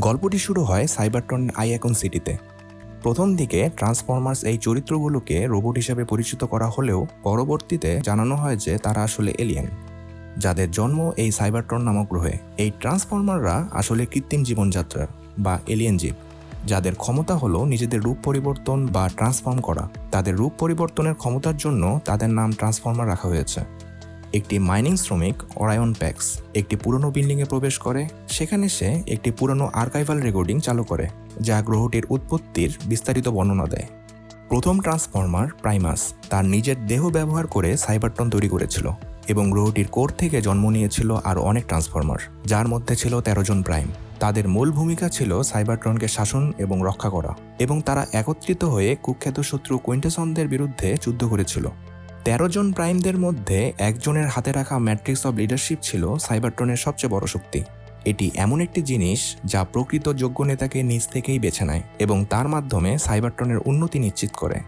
গল্পটি শুরু হয় সাইবারটন আইয়াকন সিটিতে। প্রথম দিকে ট্রান্সফরমার্স এই চরিত্রগুলোকে রোবট হিসেবে পরিচিত করা হলেও পরবর্তীতে জানানো হয় যে তারা আসলে এলিয়েন, যাদের জন্ম এই সাইবারটন নামক গ্রহে। এই ট্রান্সফরমাররা আসলে কৃত্রিম জীবনযাত্রার বা এলিয়েন জীব, যাদের ক্ষমতা হলো নিজেদের রূপ পরিবর্তন বা ট্রান্সফর্ম করা। তাদের রূপ পরিবর্তনের ক্ষমতার জন্য তাদের নাম ট্রান্সফর্মার রাখা হয়েছে। একটি মাইনিং শ্রমিক অরায়ন প্যাক্স একটি পুরনো বিল্ডিংয়ে প্রবেশ করে। সেখানে সে একটি পুরনো আর্কাইভাল রেকর্ডিং চালু করে, যা গ্রহটির উৎপত্তির বিস্তারিত বর্ণনা দেয়। প্রথম ট্রান্সফর্মার প্রাইমাস তার নিজের দেহ ব্যবহার করে সাইবারটন তৈরি করেছিল এবং গ্রহটির কোর থেকে জন্ম নিয়েছিল আরও অনেক ট্রান্সফর্মার যার মধ্যে ছিল তেরো জন প্রাইম তাদের মূল ভূমিকা ছিল সাইবারট্রনকে শাসন এবং রক্ষা করা এবং তারা একত্রিত হয়ে কুখ্যাত শত্রু কুইন্টেসনদের বিরুদ্ধে যুদ্ধ করেছিল। তেরো জন প্রাইমদের মধ্যে একজনের হাতে রাখা ম্যাট্রিক্স অব লিডারশিপ ছিল সাইবারটনের সবচেয়ে বড় শক্তি। এটি এমন একটি জিনিস যা প্রকৃত যোগ্য নেতাকে নিজ থেকেই বেছে নেয় এবং তার মাধ্যমে সাইবারটনের উন্নতি নিশ্চিত করে।